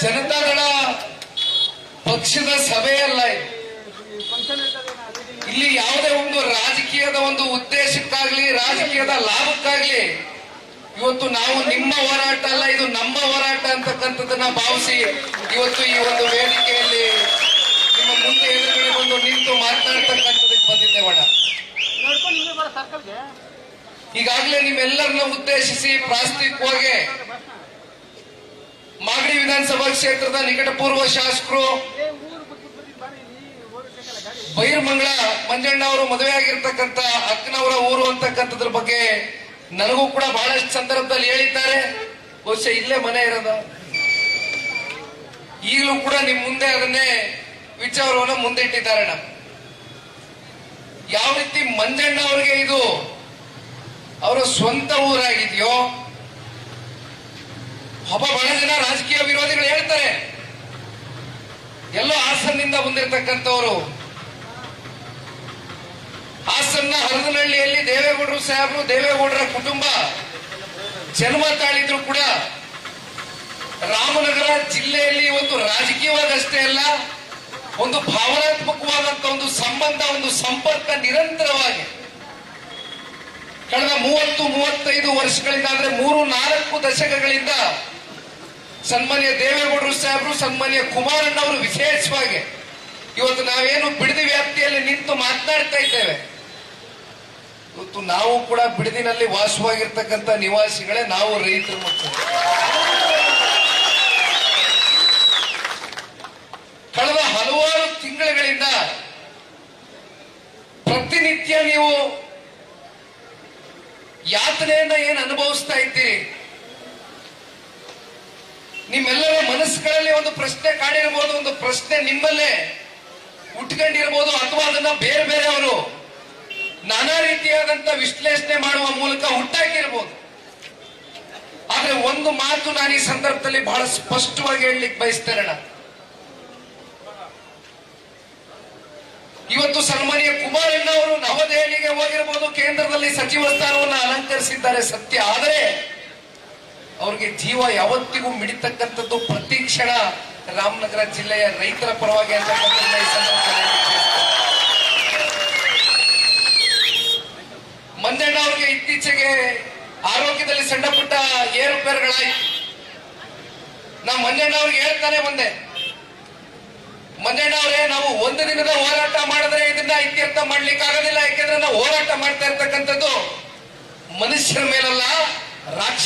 ಜನತಾದಳ ಪಕ್ಷದ ಸಭೆಯಲ್ಲ ಇಲ್ಲಿ ಯಾವುದೇ ಒಂದು ರಾಜಕೀಯದ ಒಂದು ಉದ್ದೇಶಕ್ಕಾಗ್ಲಿ, ರಾಜಕೀಯದ ಲಾಭಕ್ಕಾಗ್ಲಿ, ಇವತ್ತು ನಾವು ನಿಮ್ಮ ಹೋರಾಟ ಅಲ್ಲ, ಇದು ನಮ್ಮ ಹೋರಾಟ ಅಂತಕ್ಕಂಥದ್ದನ್ನ ಭಾವಿಸಿ ಇವತ್ತು ಈ ಒಂದು ವೇದಿಕೆಯಲ್ಲಿ ನಿಮ್ಮ ಮುಂದೆ ಎದುರುಗಡೆ ಬಂದು ನಿಂತು ಮಾತನಾಡ್ತಕ್ಕಂಥದಕ್ಕೆ ಬಂದಿದ್ದೇವಣ ಈಗಾಗಲೇ ನಿಮ್ಮೆಲ್ಲರನ್ನ ಉದ್ದೇಶಿಸಿ ಪ್ರಾಸ್ತಿಕವಾಗಿ ವಿಧಾನಸಭಾ ಕ್ಷೇತ್ರದ ನಿಕಟಪೂರ್ವ ಶಾಸಕರು ಬೈರ್ಮಂಗಳ ಮಂಜಣ್ಣ ಅವರು ಮದುವೆ ಆಗಿರ್ತಕ್ಕಂಥ ಅಕ್ಕನವರ ಊರು ಅಂತಕ್ಕಂಥದ್ರ ಬಗ್ಗೆ ನನಗೂ ಕೂಡ ಬಹಳಷ್ಟು ಸಂದರ್ಭದಲ್ಲಿ ಹೇಳಿದ್ದಾರೆ. ಬಹುಶಃ ಇಲ್ಲೇ ಮನೆ ಇರೋದು. ಈಗಲೂ ಕೂಡ ನಿಮ್ ಮುಂದೆ ಅದನ್ನೇ ವಿಚಾರವನ್ನು ಮುಂದಿಟ್ಟಿದ್ದಾರಣ್ಣ ಯಾವ ರೀತಿ ಮಂಜಣ್ಣ ಅವರಿಗೆ ಇದು ಅವರ ಸ್ವಂತ ಊರಾಗಿದೆಯೋ ಒಬ್ಬ ಬಹಳ ಜನ ರಾಜಕೀಯ ವಿರೋಧಿಗಳು ಹೇಳ್ತಾರೆ. ಎಲ್ಲೋ ಹಾಸನ್ನಿಂದ ಬಂದಿರತಕ್ಕಂಥವರು. ಹಾಸನ್ನ ಹರದನಹಳ್ಳಿಯಲ್ಲಿ ದೇವೇಗೌಡರು ಸಾಹೇಬರು, ದೇವೇಗೌಡರ ಕುಟುಂಬ, ಜನ್ಮ ತಾಳಿದ್ರು ಕೂಡ ರಾಮನಗರ ಜಿಲ್ಲೆಯಲ್ಲಿ ಒಂದು ರಾಜಕೀಯವಾದಷ್ಟೇ ಅಲ್ಲ, ಒಂದು ಭಾವನಾತ್ಮಕವಾದಂತ ಒಂದು ಸಂಬಂಧ, ಒಂದು ಸಂಪರ್ಕ ನಿರಂತರವಾಗಿ. ಕಳೆದ ಮೂವತ್ತು, ಮೂವತ್ತೈದು ವರ್ಷಗಳಿಂದ ಅಂದ್ರೆ ಮೂರು ನಾಲ್ಕು ದಶಕಗಳಿಂದ ಸನ್ಮಾನ್ಯ ದೇವೇಗೌಡರು ಸಾಹೇಬರು, ಸನ್ಮಾನ್ಯ ಕುಮಾರಣ್ಣವರು ವಿಶೇಷವಾಗಿ. ಇವತ್ತು ನಾವೇನು ಬಿಡದಿ ವ್ಯಾಪ್ತಿಯಲ್ಲಿ ನಿಂತು ಮಾತನಾಡ್ತಾ ಇದ್ದೇವೆ. ಇವತ್ತು ನಾವು ಕೂಡ ಬಿಡದಿನಲ್ಲಿ ವಾಸವಾಗಿರ್ತಕ್ಕಂಥ ನಿವಾಸಿಗಳೇ ನಾವು ರೈತರು ಮಕ್ಕಳು ಕಳೆದ ಹಲವಾರು ತಿಂಗಳುಗಳಿಂದ ಪ್ರತಿನಿತ್ಯ ನೀವು ಯಾತನೆಯನ್ನ ಏನು ಅನುಭವಿಸ್ತಾ ಇದ್ದೀರಿ? ಮನಸ್ಸುಗಳಲ್ಲಿ ಒಂದು ಪ್ರಶ್ನೆ ಕಾಡಿರಬಹುದು, ಒಂದು ಪ್ರಶ್ನೆ ನಿಮ್ಮಲ್ಲೇ ಉಟ್ಕೊಂಡಿರ್ಬೋದು ಅಥವಾ ಅದನ್ನ ಬೇರೆ ಬೇರೆಯವರು ನಾನಾ ರೀತಿಯಾದಂತ ವಿಶ್ಲೇಷಣೆ ಮಾಡುವ ಮೂಲಕ ಹುಟ್ಟಾಕಿರ್ಬೋದು ಆದ್ರೆ ಒಂದು ಮಾತು ನಾನು ಈ ಸಂದರ್ಭದಲ್ಲಿ ಬಹಳ ಸ್ಪಷ್ಟವಾಗಿ ಹೇಳಲಿಕ್ಕೆ ಬಯಸ್ತೇನೆ ಇವತ್ತು ಸನ್ಮಾನ್ಯ ಕುಮಾರಣ್ಣ ಅವರು ನವದೆಹಲಿಗೆ ಹೋಗಿರಬಹುದು, ಕೇಂದ್ರದಲ್ಲಿ ಸಚಿವ ಸ್ಥಾನವನ್ನು ಅಲಂಕರಿಸಿದ್ದಾರೆ ಸತ್ಯ. ಆದರೆ ಅವ್ರಿಗೆ ಜೀವ ಯಾವತ್ತಿಗೂ ಮಿಡಿತಕ್ಕಂಥದ್ದು ಪ್ರತಿ ಕ್ಷಣ ರಾಮನಗರ ಜಿಲ್ಲೆಯ ರೈತರ ಪರವಾಗಿ. ಮಂಜಣ್ಣ ಅವರಿಗೆ ಇತ್ತೀಚೆಗೆ ಆರೋಗ್ಯದಲ್ಲಿ ಸಣ್ಣ ಪುಟ್ಟ ಏರುಪೇರುಗಳಾಯ್ತು. ನಾ ಮಂಜಣ್ಣ ಅವ್ರಿಗೆ ಹೇಳ್ತಾನೆ ಬಂದೆ. ಮಂಜಣ್ಣ ಅವರೇ, ನಾವು ಒಂದು ದಿನದ ಹೋರಾಟ ಮಾಡಿದ್ರೆ ಇದನ್ನ ಇತ್ಯರ್ಥ ಮಾಡ್ಲಿಕ್ಕೆ ಆಗೋದಿಲ್ಲ ಯಾಕೆಂದ್ರೆ ನಾವು ಹೋರಾಟ ಮಾಡ್ತಾ ಇರ್ತಕ್ಕಂಥದ್ದು ಮನುಷ್ಯರ ಮೇಲಲ್ಲ